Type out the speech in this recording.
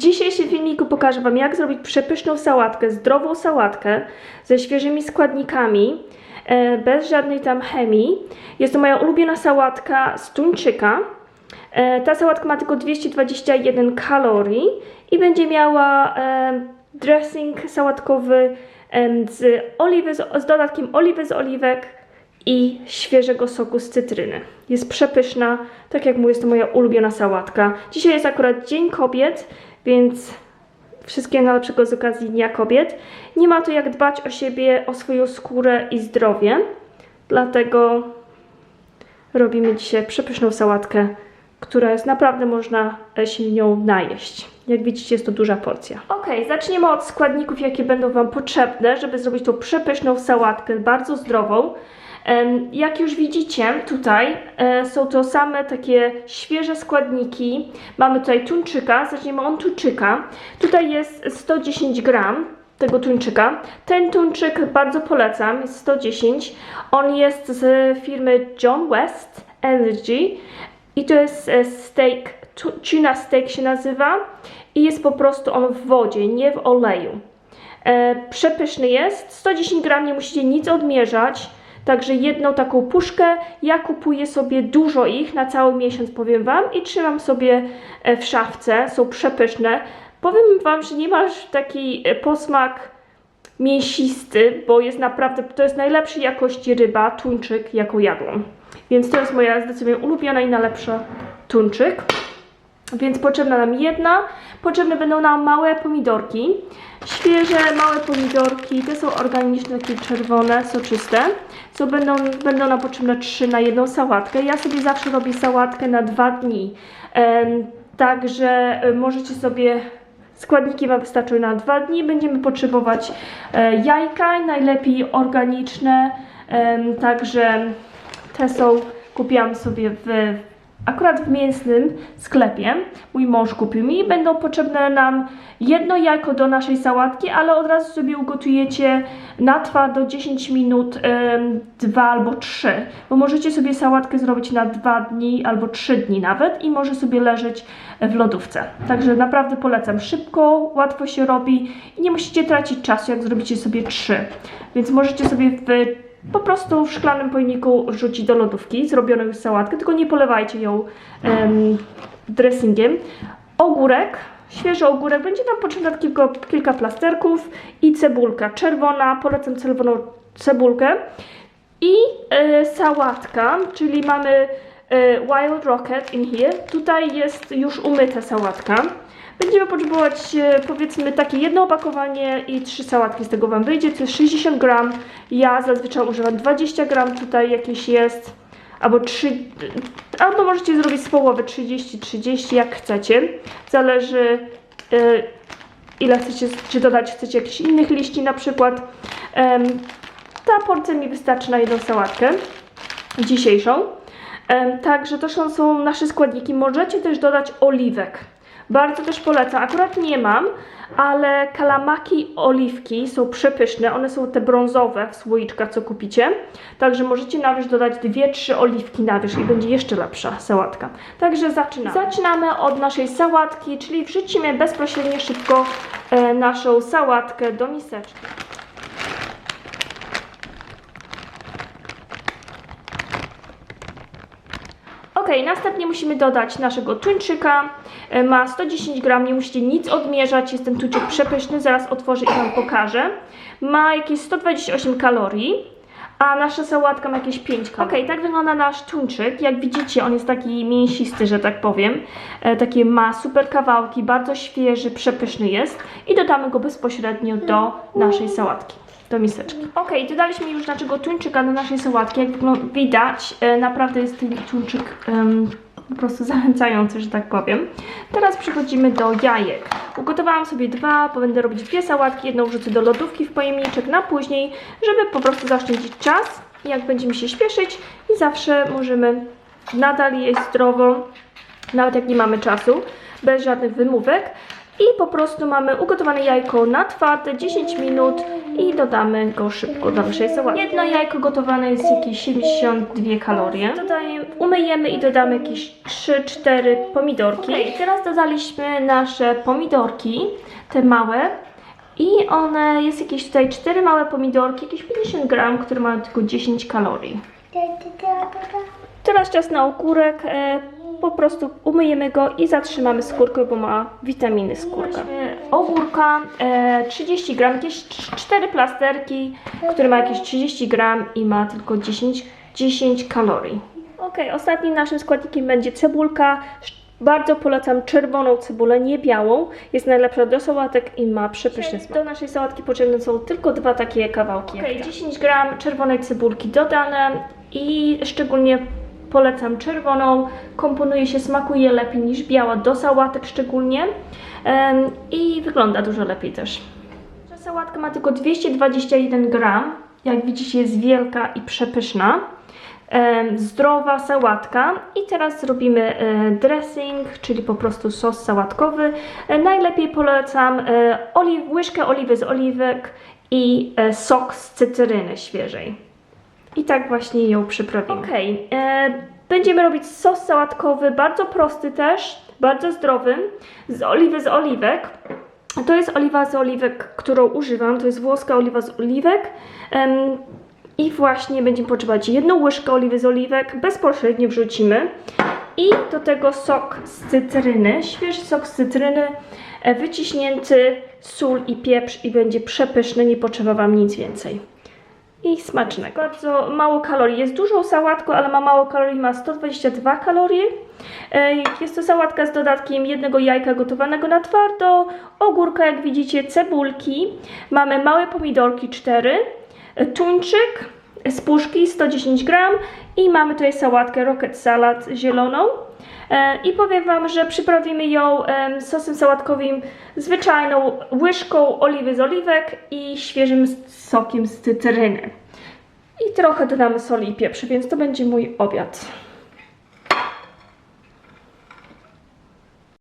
dzisiejszym filmiku pokażę Wam, jak zrobić przepyszną sałatkę, zdrową sałatkę ze świeżymi składnikami, e, bez żadnej tam chemii. Jest to moja ulubiona sałatka z tuńczyka. E, ta sałatka ma tylko 221 kalorii i będzie miała e, dressing sałatkowy z, oliwy, z dodatkiem oliwy z oliwek i świeżego soku z cytryny. Jest przepyszna, tak jak mówię, jest to moja ulubiona sałatka. Dzisiaj jest akurat Dzień Kobiet, więc wszystkiego najlepszego z okazji Dnia Kobiet. Nie ma to jak dbać o siebie, o swoją skórę i zdrowie, dlatego robimy dzisiaj przepyszną sałatkę, która jest naprawdę można e, się nią najeść. Jak widzicie, jest to duża porcja. Ok, zaczniemy od składników, jakie będą Wam potrzebne, żeby zrobić tą przepyszną sałatkę, bardzo zdrową. Jak już widzicie, tutaj e, są to same takie świeże składniki. Mamy tutaj tuńczyka, zaczniemy od tuńczyka. Tutaj jest 110 gram tego tuńczyka. Ten tuńczyk bardzo polecam, jest 110. On jest z firmy John West Energy i to jest e, steak, tu- tuna steak się nazywa i jest po prostu on w wodzie, nie w oleju. E, przepyszny jest. 110 gram, nie musicie nic odmierzać. Także jedną taką puszkę. Ja kupuję sobie dużo ich na cały miesiąc, powiem Wam, i trzymam sobie e, w szafce. Są przepyszne. Powiem Wam, że nie masz taki e, posmak mięsisty, bo jest naprawdę, to jest najlepszej jakości ryba, tuńczyk, jaką jadłam. Więc to jest moja zdecydowanie ulubiona i najlepsza tuńczyk. Więc potrzebna nam jedna. Potrzebne będą nam małe pomidorki. Świeże, małe pomidorki. Te są organiczne, takie czerwone, soczyste. Co będą, będą nam potrzebne trzy na jedną sałatkę. Ja sobie zawsze robię sałatkę na dwa dni. Em, także e, możecie sobie Składniki Wam wystarczą na dwa dni. Będziemy potrzebować e, jajka, najlepiej organiczne. także te są, kupiłam sobie w, akurat w mięsnym sklepie. Mój mąż kupił mi. Będą potrzebne nam jedno jajko do naszej sałatki, ale od razu sobie ugotujecie na twardo 10 minut, em, dwa albo trzy. Bo możecie sobie sałatkę zrobić na dwa dni albo trzy dni nawet i może sobie leżeć w lodówce. Także naprawdę polecam. Szybko, łatwo się robi i nie musicie tracić czasu, jak zrobicie sobie trzy. Więc możecie sobie w po prostu w szklanym pojemniku rzucić do lodówki zrobioną już sałatkę, tylko nie polewajcie ją em, dressingiem. Ogórek, świeży ogórek, będzie nam potrzebne kilka, kilka plasterków i cebulka czerwona, polecam czerwoną cebulkę i e, sałatka, czyli mamy Wild Rocket in here. Tutaj jest już umyta sałatka. Będziemy potrzebować e, powiedzmy takie jedno opakowanie i trzy sałatki z tego Wam wyjdzie. To jest 60 gram. Ja zazwyczaj używam 20 gram. Tutaj jakieś jest albo 3, albo możecie zrobić z połowy 30-30 jak chcecie. Zależy e, ile chcecie, czy dodać chcecie jakichś innych liści na przykład. Ta porcja mi wystarczy na jedną sałatkę dzisiejszą. Także to są, są nasze składniki. Możecie też dodać oliwek. Bardzo też polecam. Akurat nie mam, ale kalamaki oliwki są przepyszne. One są te brązowe w słoiczkach, co kupicie. Także możecie na wierzch dodać 2-3 oliwki na wierzch i będzie jeszcze lepsza sałatka. Także zaczynamy. Zaczynamy od naszej sałatki, czyli wrzucimy bezpośrednio szybko e, naszą sałatkę do miseczki. Następnie musimy dodać naszego tuńczyka. E, Ma 110 gram, nie musicie nic odmierzać. Jest ten tuńczyk przepyszny, zaraz otworzę i Wam pokażę. Ma jakieś 128 kalorii, a nasza sałatka ma jakieś 5 kalorii. Ok, tak wygląda nasz tuńczyk. Jak widzicie, on jest taki mięsisty, że tak powiem. E, takie ma super kawałki, bardzo świeży, przepyszny jest. I dodamy go bezpośrednio do naszej sałatki do miseczki. Ok, dodaliśmy już naszego tuńczyka do naszej sałatki. Jak widać, e, naprawdę jest ten tuńczyk em, po prostu zachęcający, że tak powiem. Teraz przechodzimy do jajek. Ugotowałam sobie dwa, bo będę robić dwie sałatki. Jedną wrzucę do lodówki w pojemniczek na później, żeby po prostu zaoszczędzić czas. Jak będziemy się śpieszyć i zawsze możemy nadal jeść zdrowo, nawet jak nie mamy czasu, bez żadnych wymówek. I po prostu mamy ugotowane jajko na twarde 10 minut i dodamy go szybko do naszej sałatki. Jedno jajko gotowane jest jakieś 72 kalorie. Dodajemy, umyjemy i dodamy jakieś 3-4 pomidorki. Okay, teraz dodaliśmy nasze pomidorki, te małe. I one, jest jakieś tutaj 4 małe pomidorki, jakieś 50 gram, które mają tylko 10 kalorii. Teraz czas na ogórek. Po prostu umyjemy go i zatrzymamy skórkę, bo ma witaminy skórka. Ogórka e, 30 gram, jakieś 4 plasterki, które ma jakieś 30 gram i ma tylko 10, 10 kalorii. Ok, ostatnim naszym składnikiem będzie cebulka. Bardzo polecam czerwoną cebulę, nie białą. Jest najlepsza do sałatek i ma przepyszny smak. Do naszej sałatki potrzebne są tylko dwa takie kawałki. Ok, 10 gram czerwonej cebulki dodane i szczególnie polecam czerwoną. Komponuje się, smakuje lepiej niż biała do sałatek szczególnie i wygląda dużo lepiej też. Nasza sałatka ma tylko 221 gram. Jak widzicie jest wielka i przepyszna. Zdrowa sałatka i teraz zrobimy e, dressing, czyli po prostu sos sałatkowy. E, najlepiej polecam e, łyżkę oliwy z oliwek i sok z cytryny świeżej. I tak właśnie ją przyprawimy. Ok, będziemy robić sos sałatkowy, bardzo prosty też, bardzo zdrowy, z oliwy z oliwek. To jest oliwa z oliwek, którą używam, to jest włoska oliwa z oliwek. Em, I właśnie będziemy potrzebować jedną łyżkę oliwy z oliwek, bezpośrednio wrzucimy. I do tego sok z cytryny, świeży sok z cytryny, e, wyciśnięty, sól i pieprz i będzie przepyszny, nie potrzeba Wam nic więcej i smacznego. Bardzo mało kalorii. Jest dużą sałatką, ale ma mało kalorii, ma 122 kalorie. E, Jest to sałatka z dodatkiem jednego jajka gotowanego na twardo, ogórka, jak widzicie, cebulki. Mamy małe pomidorki 4, e, tuńczyk z puszki 110 gram i mamy tutaj sałatkę rocket salad zieloną. E, I powiem Wam, że przyprawimy ją em, sosem sałatkowym zwyczajną łyżką oliwy z oliwek i świeżym sokiem z cytryny. I trochę dodamy soli i pieprzu, więc to będzie mój obiad.